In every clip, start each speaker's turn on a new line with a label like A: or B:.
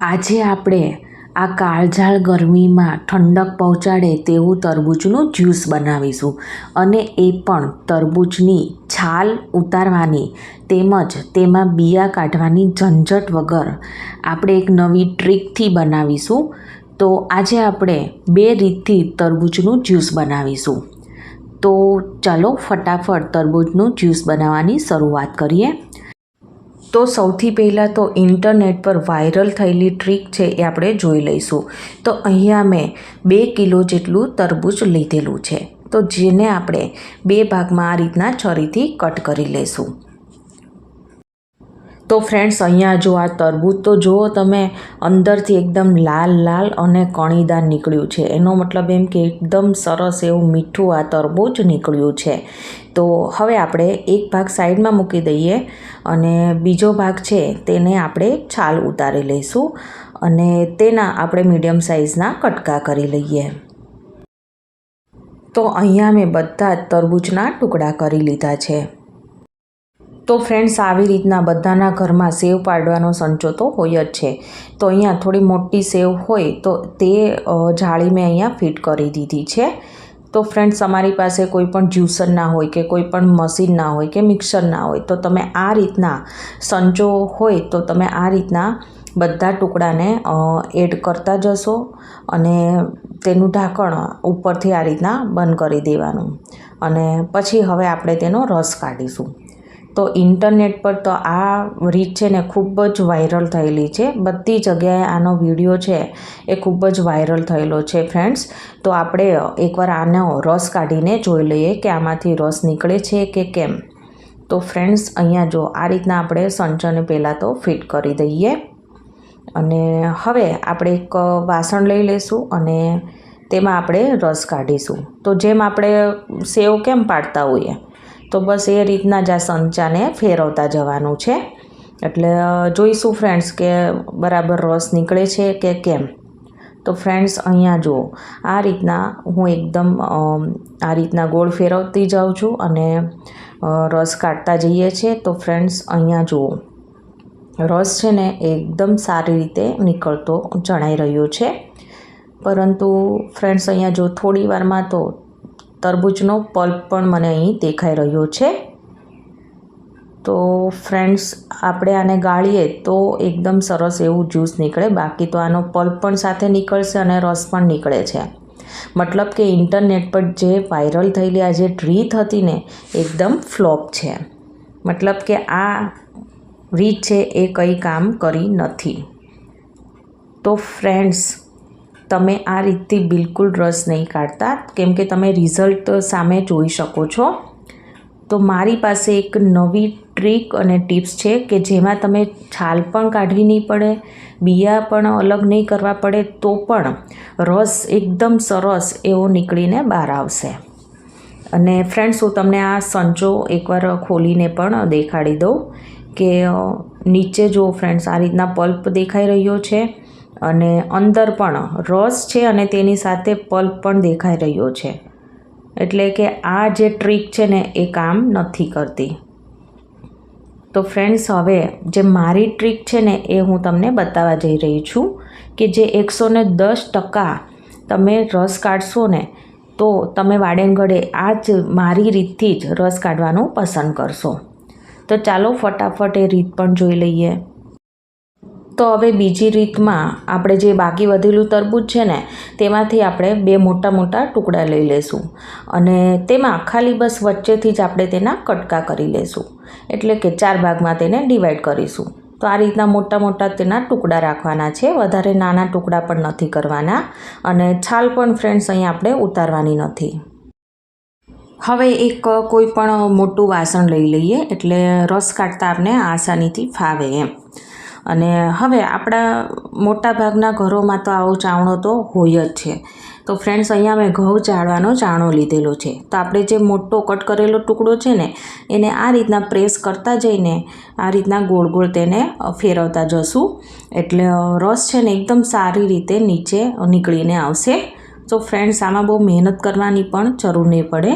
A: આજે આપણે આ કાળઝાળ ગરમીમાં ઠંડક પહોંચાડે તેવું તરબૂચનું જ્યુસ બનાવીશું અને એ પણ તરબૂચની છાલ ઉતારવાની તેમજ તેમાં બિયા કાઢવાની ઝંઝટ વગર આપણે એક નવી ટ્રીકથી બનાવીશું. તો આજે આપણે બે રીતથી તરબૂચનું જ્યુસ બનાવીશું. તો ચાલો ફટાફટ તરબૂચનું જ્યુસ બનાવવાની શરૂઆત કરીએ. તો સૌથી પહેલાં તો ઇન્ટરનેટ પર વાયરલ થયેલી ટ્રીક છે એ આપણે જોઈ લઈશું. તો અહીંયા મેં બે કિલો જેટલું તરબૂચ લીધેલું છે. તો જેને આપણે બે ભાગમાં આ રીતના છરીથી કટ કરી લઈશું. તો ફ્રેન્ડ્સ અહીંયા જો આ તરબૂચ, તો જુઓ તમે, અંદરથી એકદમ લાલ લાલ અને કણીદાર નીકળ્યું છે. એનો મતલબ એમ કે એકદમ સરસ એવું મીઠું આ તરબૂચ નીકળ્યું છે. તો હવે આપણે એક ભાગ સાઈડમાં મૂકી દઈએ અને બીજો ભાગ છે તેને આપણે છાલ ઉતારી લઈશું અને તેના આપણે મીડિયમ સાઇઝના કટકા કરી લઈએ. તો અહીંયા મેં બધા જ તરબૂચના ટુકડા કરી લીધા છે. તો ફ્રેન્ડ્સ આવી રીતના બધાના ઘરમાં સેવ પાડવાનો સંચો તો હોય જ છે. તો અહીંયા થોડી મોટી સેવ હોય તો તે જાળી મેં અહીંયા ફિટ કરી દીધી છે. તો ફ્રેન્ડ્સ તમારી પાસે કોઈ પણ જ્યુસર ના હોય કે કોઈ પણ મશીન ના હોય કે મિક્સર ના હોય તો તમે આ રીતના સંચો હોય તો તમે આ રીતના બધા ટુકડાને એડ કરતા જશો અને તેનું ઢાંકણ ઉપરથી આ રીતના બંધ કરી દેવાનું. અને પછી હવે આપણે તેનો રસ કાઢીશું. તો ઇન્ટરનેટ પર તો આ રીત છે ને ખૂબ જ વાયરલ થયેલી છે. બધી જગ્યાએ આનો વીડિયો છે એ ખૂબ જ વાયરલ થયેલો છે ફ્રેન્ડ્સ. તો આપણે એકવાર આનો રસ કાઢીને જોઈ લઈએ કે આમાંથી રસ નીકળે છે કે કેમ. તો ફ્રેન્ડ્સ, અહીંયા જો આ રીતના આપણે સંચને પહેલાં તો ફિટ કરી દઈએ. અને હવે આપણે એક વાસણ લઈ લઈશું અને તેમાં આપણે રસ કાઢીશું. તો જેમ આપણે સેવ કેમ પાડતા હોઈએ તો બસ એ રીતના જ આ સંચાને ફેરવતા જવાનું છે. એટલે જોઈશું ફ્રેન્ડ્સ કે બરાબર રસ નીકળે છે કે કેમ. તો ફ્રેન્ડ્સ અહીંયા જુઓ, આ રીતના હું એકદમ આ રીતના ગોળ ફેરવતી જાઉં છું અને રસ કાઢતા જઈએ છીએ તો ફ્રેન્ડ્સ અહીંયા જુઓ, રસ છે ને એકદમ સારી રીતે નીકળતો જણાઈ રહ્યો છે. પરંતુ ફ્રેન્ડ્સ અહીંયા જો થોડી વારમાં તો તરબૂચનો પલ્પ પણ મને અહીં દેખાઈ રહ્યો છે. તો ફ્રેન્ડ્સ, આપણે આને ગાળીએ તો એકદમ સરસ એવું જ્યુસ નીકળે. બાકી તો આનો પલ્પ પણ સાથે નીકળશે અને રસ પણ નીકળે છે. મતલબ કે ઇન્ટરનેટ પર જે વાયરલ થયેલી આ જે રીત હતી ને, એકદમ ફ્લોપ છે. મતલબ કે આ રીત છે એ કંઈ કામ કરી નથી. તો ફ્રેન્ડ્સ તમે આ રીતથી બિલકુલ રસ નહીં કાઢતા, કેમ કે તમે રિઝલ્ટ સામે જોઈ શકો છો. તો મારી પાસે એક નવી ટ્રીક અને ટિપ્સ છે કે જેમાં તમે છાલ પણ કાઢવી નહીં પડે, બિયા પણ અલગ નહીં કરવા પડે, તો પણ રસ એકદમ સરસ એવો નીકળીને બહાર આવશે. અને ફ્રેન્ડ્સ હું તમને આ સંચો એકવાર ખોલીને પણ દેખાડી દઉં કે નીચે જો ફ્રેન્ડ્સ આ રીતના પલ્પ દેખાઈ રહ્યો છે. અને અંદર પણ રસ છે અને તેની સાથે પલ્પ પણ દેખાઈ રહ્યો છે. એટલે કે આ જે ટ્રીક છે ને, એ કામ નથી કરતી. તો ફ્રેન્ડ્સ, હવે જે મારી ટ્રીક છે ને, એ હું તમને બતાવવા જઈ રહી છું કે જે એકસો ને દસ ટકા તમે રસ કાઢશો ને, તો તમે વાડેનગઢે આ જ મારી રીતથી જ રસ કાઢવાનું પસંદ કરશો. તો ચાલો ફટાફટ એ રીત પણ જોઈ લઈએ. તો હવે બીજી રીતમાં આપણે જે બાકી વધેલું તરબૂચ છે ને, તેમાંથી આપણે બે મોટા મોટા ટુકડા લઈ લઈશું અને તેમાં ખાલી બસ વચ્ચેથી જ આપણે તેના કટકા કરી લઈશું એટલે કે ચાર ભાગમાં તેને ડિવાઈડ કરીશું. તો આ રીતના મોટા મોટા તેના ટુકડા રાખવાના છે. વધારે નાના ટુકડા પણ નથી કરવાના. અને છાલ પણ ફ્રેન્ડ્સ અહીં આપણે ઉતારવાની નથી. હવે એક કોઈ પણ મોટું વાસણ લઈ લઈએ એટલે રસ કાઢતા આપણે આસાનીથી ફાવે એમ. અને હવે આપણા મોટા ભાગના ઘરોમાં તો આવો ચાવણો તો હોય જ છે. તો ફ્રેન્ડ્સ અહીંયા મેં ઘઉં ચાળવાનો ચાણો લીધેલો છે. તો આપણે જે મોટો કટ કરેલો ટુકડો છે ને, એને આ રીતના પ્રેસ કરતા જઈને આ રીતના ગોળ ગોળ તેને ફેરવતા જશું. એટલે રસ છે ને એકદમ સારી રીતે નીચે નીકળીને આવશે. તો ફ્રેન્ડ્સ આમાં બહુ મહેનત કરવાની પણ જરૂર નહીં પડે.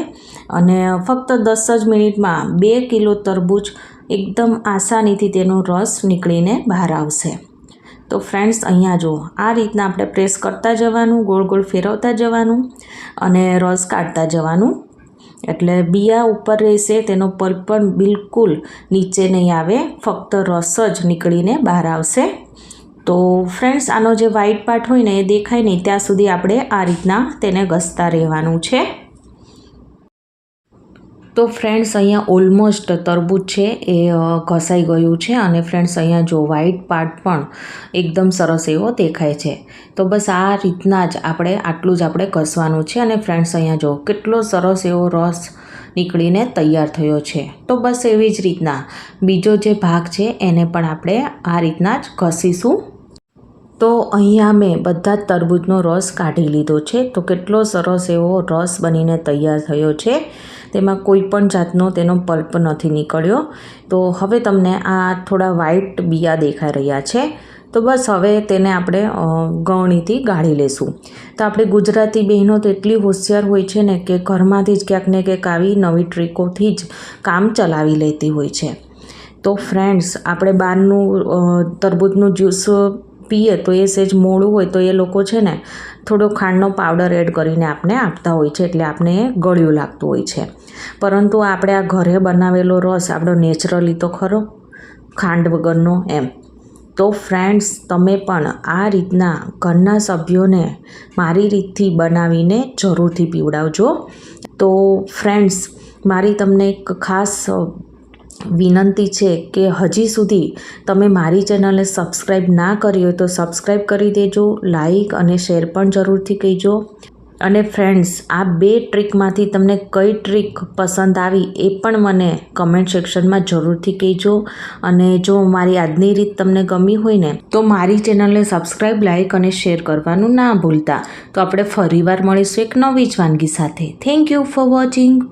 A: અને ફક્ત દસ જ મિનિટમાં બે કિલો તરબૂચ એકદમ આસાનીથી તેનો રસ નીકળીને બહાર આવશે. તો ફ્રેન્ડ્સ અહીંયા જુઓ. આ રીતના આપણે પ્રેસ કરતા જવાનું, ગોળ ગોળ ફેરવતા જવાનું અને રસ કાઢતા જવાનું. એટલે બિયા ઉપર રહેશે, તેનો પલ્પ પણ બિલકુલ નીચે નહીં આવે, ફક્ત રસ જ નીકળીને બહાર આવશે. તો ફ્રેન્ડ્સ આનો જે વ્હાઈટ પાર્ટ હોય ને એ દેખાય નહીં, ત્યાં સુધી આપણે આ રીતના તેને ઘસતા રહેવાનું છે. તો ફ્રેન્ડ્સ અહીંયા ઓલમોસ્ટ તરબૂચ છે, એ ઘસાઈ ગયું છે અને ફ્રેન્ડ્સ અહીંયા જો વ્હાઈટ પાર્ટ પણ એકદમ સરસ એવો દેખાય છે. તો બસ આ રીતના જ આપણે, આટલું જ આપણે ઘસવાનું છે અને ફ્રેન્ડ્સ અહીંયા જો કેટલો સરસ એવો રસ નીકળીને તૈયાર થયો છે. તો બસ એવી જ રીતના. બીજો જે ભાગ છે એને પણ આપણે આ રીતના જ ઘસીશું. તો અહીંયા મેં બધા જ તરબૂચનો રસ કાઢી લીધો છે. તો કેટલો સરસ એવો રસ બનીને તૈયાર થયો છે. તેમાં કોઈ પણ જાતનો તેનો પલ્પ નથી નીકળ્યો. તો હવે તમને આ થોડા વ્હાઈટ બિયા દેખાઈ રહ્યા છે. તો બસ હવે તેને આપણે ગળણીથી ગાળી લેશું. તો આપણે ગુજરાતી બહેનો તો એટલી હોશિયાર હોય છે ને કે ઘરમાંથી જ ક્યાંક ને ક્યાંક આવી નવી ટ્રીકોથી જ કામ ચલાવી લેતી હોય છે. તો ફ્રેન્ડ્સ, આપણે બહારનું તરબૂજનું જ્યુસ પીએ તો એ સહેજ મોડું હોય તો એ લોકો છે ને થોડો ખાંડનો પાવડર એડ કરીને આપણે આપતા હોય છે એટલે આપણે ગળ્યું લાગતું હોય છે. પરંતુ આપણે આ ઘરે બનાવેલો રસ આપણો નેચરલી તો ખરો, ખાંડ વગરનો એમ. તો ફ્રેન્ડ્સ, તમે પણ આ રીતના ઘરના સભ્યોને મારી રીતથી બનાવીને જરૂરથી પીવડાવજો. તો ફ્રેન્ડ્સ, મારી તમને એક ખાસ વિનંતી છે કે હજી સુધી તમે મારી ચેનલને સબસ્ક્રાઈબ ના કરી હોય તો સબસ્ક્રાઈબ કરી દેજો લાઈક અને શેર પણ જરૂરથી કહીજો. અને ફ્રેન્ડ્સ, આ બે ટ્રીકમાંથી તમને કઈ ટ્રીક પસંદ આવી એ પણ મને કમેન્ટ સેક્શનમાં જરૂરથી કહેજો. અને જો મારી આજની રીત તમને ગમી હોય ને, તો મારી ચેનલને સબસ્ક્રાઈબ લાઇક અને શેર કરવાનું ના ભૂલતા. તો આપણે ફરીવાર મળીશું એક નવી જ વાનગી સાથે. Thank you for watching.